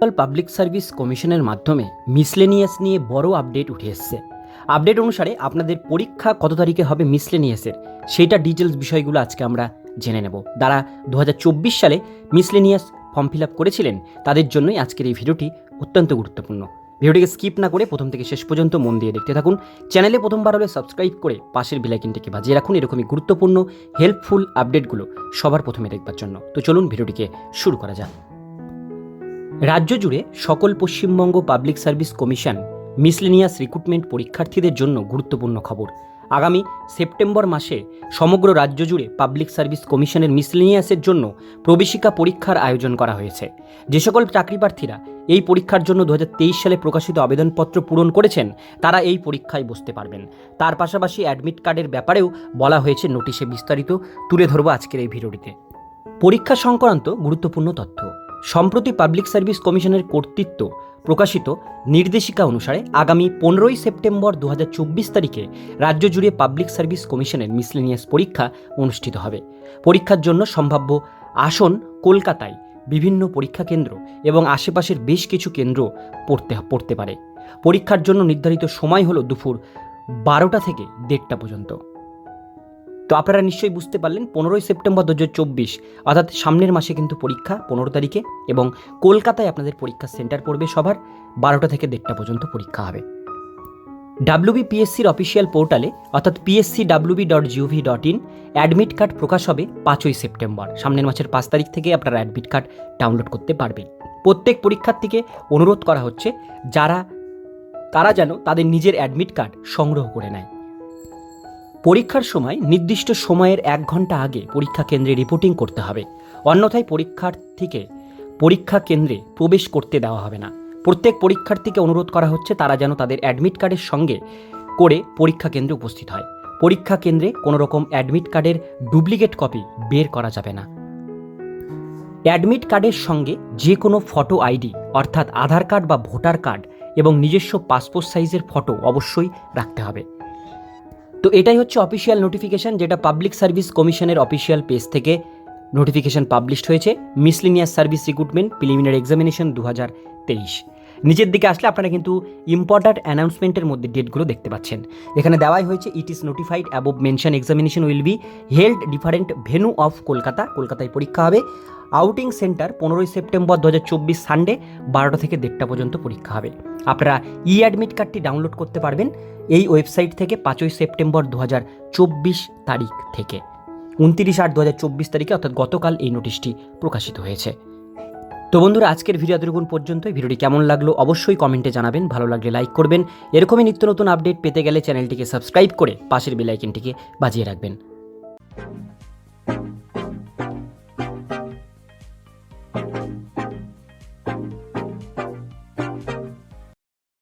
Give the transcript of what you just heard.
Public service কমিশনের মাধ্যমে miscellaneous নিয়ে বড় আপডেট উঠে এসছে। আপডেট অনুসারে আপনাদের পরীক্ষা কত তারিখে হবে মিসলেনিয়াসের সেইটা ডিটেলস বিষয়গুলো আজকে আমরা জেনে নেব। যারা দু সালে মিসলেনিয়াস ফর্ম ফিল আপ করেছিলেন, তাদের জন্যই আজকের এই ভিডিওটি অত্যন্ত গুরুত্বপূর্ণ। ভিডিওটিকে স্কিপ না করে প্রথম থেকে শেষ পর্যন্ত মন দিয়ে দেখতে থাকুন। চ্যানেলে প্রথমবার হলে সাবস্ক্রাইব করে পাশের বেলাইকিনটিকে বাজিয়ে রাখুন। এরকমই গুরুত্বপূর্ণ হেল্পফুল আপডেটগুলো সবার প্রথমে দেখবার জন্য। তো চলুন ভিডিওটিকে শুরু করা যাক। রাজ্য জুড়ে সকল Paschimbanga public service commission miscellaneous recruitment পরীক্ষার্থীদের জন্য গুরুত্বপূর্ণ খবর। আগামী সেপ্টেম্বর মাসে সমগ্র রাজ্য জুড়ে পাবলিক সার্ভিস কমিশনের মিসলেনিয়াসের জন্য প্রবেশিকা পরীক্ষার আয়োজন করা হয়েছে। যে সকল চাকরি প্রার্থীরা এই পরীক্ষার জন্য দু হাজার তেইশ সালে প্রকাশিত আবেদনপত্র পূরণ করেছেন, তারা এই পরীক্ষায় বসতে পারবেন। তার পাশাপাশি অ্যাডমিট কার্ডের ব্যাপারেও বলা হয়েছে নোটিশে বিস্তারিত। তুলে ধরবো আজকের এই ভিডিওটিতে। পরীক্ষা সংক্রান্ত গুরুত্বপূর্ণ তথ্য। সম্প্রতি পাবলিক সার্ভিস কমিশনের কর্তৃত্ব প্রকাশিত নির্দেশিকা অনুসারে আগামী পনেরোই সেপ্টেম্বর দু হাজার চব্বিশ তারিখে রাজ্য জুড়ে পাবলিক সার্ভিস কমিশনের মিসলেনিয়াস পরীক্ষা অনুষ্ঠিত হবে। পরীক্ষার জন্য সম্ভাব্য আসন কলকাতায় বিভিন্ন পরীক্ষা কেন্দ্র এবং আশেপাশের বেশ কিছু কেন্দ্র পড়তে পড়তে পারে। পরীক্ষার জন্য নির্ধারিত সময় হলো দুপুর বারোটা থেকে দেড়টা পর্যন্ত। তো আপনারা নিশ্চয়ই বুঝতে পারলেন, পনেরোই সেপ্টেম্বর দু হাজার চব্বিশ, অর্থাৎ সামনের মাসে কিন্তু পরীক্ষা পনেরো তারিখে এবং কলকাতায় আপনাদের পরীক্ষার সেন্টার পড়বে সবার, বারোটা থেকে দেড়টা পর্যন্ত পরীক্ষা হবে। ডাব্লিউবি পিএসসির অফিসিয়াল পোর্টালে অর্থাৎ PSC WB dot GOV dot in admit card প্রকাশ হবে পাঁচই সেপ্টেম্বর, সামনের মাসের পাঁচ তারিখ থেকে আপনারা অ্যাডমিট কার্ড ডাউনলোড করতে পারবেন। প্রত্যেক পরীক্ষার্থীকে অনুরোধ করা হচ্ছে, যারা তারা যেন তাদের নিজের অ্যাডমিট কার্ড সংগ্রহ করে নেয়। পরীক্ষার সময় নির্দিষ্ট সময়ের এক ঘণ্টা আগে পরীক্ষা কেন্দ্রে রিপোর্টিং করতে হবে। অন্যথায় পরীক্ষার্থীকে পরীক্ষা কেন্দ্রে প্রবেশ করতে দেওয়া হবে না। প্রত্যেক পরীক্ষার্থীকে অনুরোধ করা হচ্ছে তারা যেন তাদের অ্যাডমিট কার্ডের সঙ্গে করে পরীক্ষা কেন্দ্রে উপস্থিত হয়। পরীক্ষা কেন্দ্রে কোনো রকম অ্যাডমিট কার্ডের ডুপ্লিকেট কপি বের করা যাবে না। অ্যাডমিট কার্ডের সঙ্গে যে কোনো ফটো আইডি অর্থাৎ আধার কার্ড বা ভোটার কার্ড এবং নিজস্ব পাসপোর্ট সাইজের ফটো অবশ্যই রাখতে হবে। তো এটাই হচ্ছে অফিসিয়াল নোটিফিকেশান যেটা পাবলিক সার্ভিস কমিশনের অফিসিয়াল পেজ থেকে নোটিফিকেশান পাবলিশড হয়েছে miscellaneous service recruitment preliminary examination দু হাজার তেইশ। নিচের দিকে আসলে আপনারা কিন্তু ইম্পর্ট্যান্ট অ্যানাউন্সমেন্টের মধ্যে ডেটগুলো দেখতে পাচ্ছেন। এখানে দেওয়াই হয়েছে it is notified above mention examination will be held different venue of Kolkata কলকাতায় পরীক্ষা হবে। আউটিং সেন্টার পনেরোই সেপ্টেম্বর দু হাজার চব্বিশ সানডে বারোটা থেকে দেড়টা পর্যন্ত পরীক্ষা হবে। আপনারা ই অ্যাডমিট কার্ডটি ডাউনলোড করতে পারবেন এই ওয়েবসাইট থেকে পাঁচই সেপ্টেম্বর দু হাজার চব্বিশ তারিখ থেকে। উনতিরিশ আট দু হাজার চব্বিশ তারিখে, অর্থাৎ গতকাল এই নোটিশটি প্রকাশিত হয়েছে। তো বন্ধুরা, আজকের ভিডিও এতটুকুন পর্যন্ত ভিডিওটি কেমন লাগল অবশ্যই কমেন্টে জানাবেন, ভালো লাগলে লাইক করবেন। এরকমই নিত্য নতুন আপডেট পেতে গেলে চ্যানেলটিকে সাবস্ক্রাইব করে পাশের বেলাইকনটিকে বাজিয়ে রাখবেন।